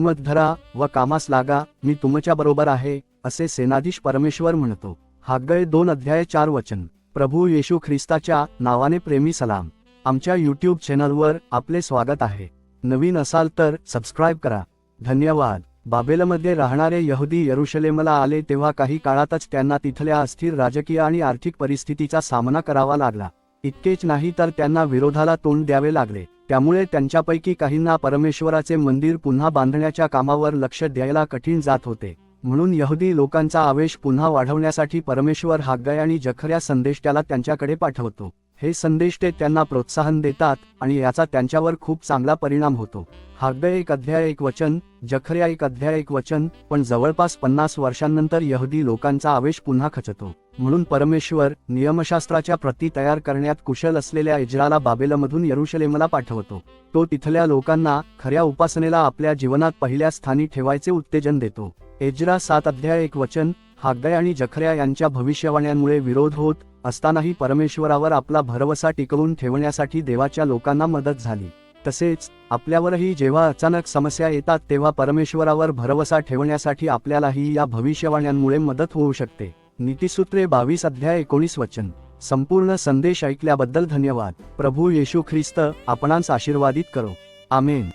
हिंमत धरा व कामास लागा मी तुमच्या बरोबर आहे असे सेनाधीश परमेश्वर म्हणतो. हागय दोन अध्याय चार वचन. प्रभू येशू ख्रिस्ताच्या नावाने प्रेमी सलाम. आमच्या यूट्यूब चॅनलवर आपले स्वागत आहे. नवीन असाल तर सबस्क्राईब करा. धन्यवाद. बाबेलमध्ये राहणारे यहुदी यरुशलेमला आले तेव्हा काही काळातच त्यांना तिथल्या अस्थिर राजकीय आणि आर्थिक परिस्थितीचा सामना करावा लागला. इतकेच नाही तर त्यांना विरोधाला तोंड द्यावे लागले. त्यामुळे त्यांच्यापैकी काहींना परमेश्वराचे मंदिर पुन्हा बांधण्याच्या कामावर लक्ष द्यायला कठीण जात होते. म्हणून यहुदी लोकांचा आवेश पुन्हा वाढवण्यासाठी परमेश्वर हागय आणि जखऱ्या संदेश त्याला त्यांच्याकडे पाठवतो. हे संदेश ते त्यांना प्रोत्साहन देतात आणि याचा त्यांच्यावर खूप चांगला परिणाम होतो. हागय एक अध्याय एक वचन जखऱ्या एक अध्याय एक वचन पण जवळपास पन्नास वर्षांनंतर यहदी लोकांचा आवेश पुन्हा खचतो. म्हणून परमेश्वर नियमशास्त्राच्या प्रती तयार करण्यात कुशल असलेल्या इजराला बाबेलमधून यरुशलेमला पाठवतो. तो तिथल्या लोकांना खऱ्या उपासनेला आपल्या जीवनात पहिल्या स्थानी ठेवायचे उत्तेजन देतो. एजरा सात अध्याय एक वचन हागय आणि जखऱ्या यांच्या भविष्यवाण्यांमुळे विरोध होत असतानाही परमेश्वरावर आपला भरवसा टिकवून ठेवण्यासाठी देवाच्या लोकांना मदत झाली. तसेच आपल्यावरही जेव्हा अचानक समस्या येतात तेव्हा परमेश्वरावर भरवसा ठेवण्यासाठी आपल्यालाही या भविष्यवाण्यांमुळे मदत होऊ शकते. नीतिसूत्रे बावीस अध्याय एकोणीस वचन. संपूर्ण संदेश ऐकल्याबद्दल धन्यवाद. प्रभू येशू ख्रिस्त आपणांस आशीर्वादित करो. आमेन.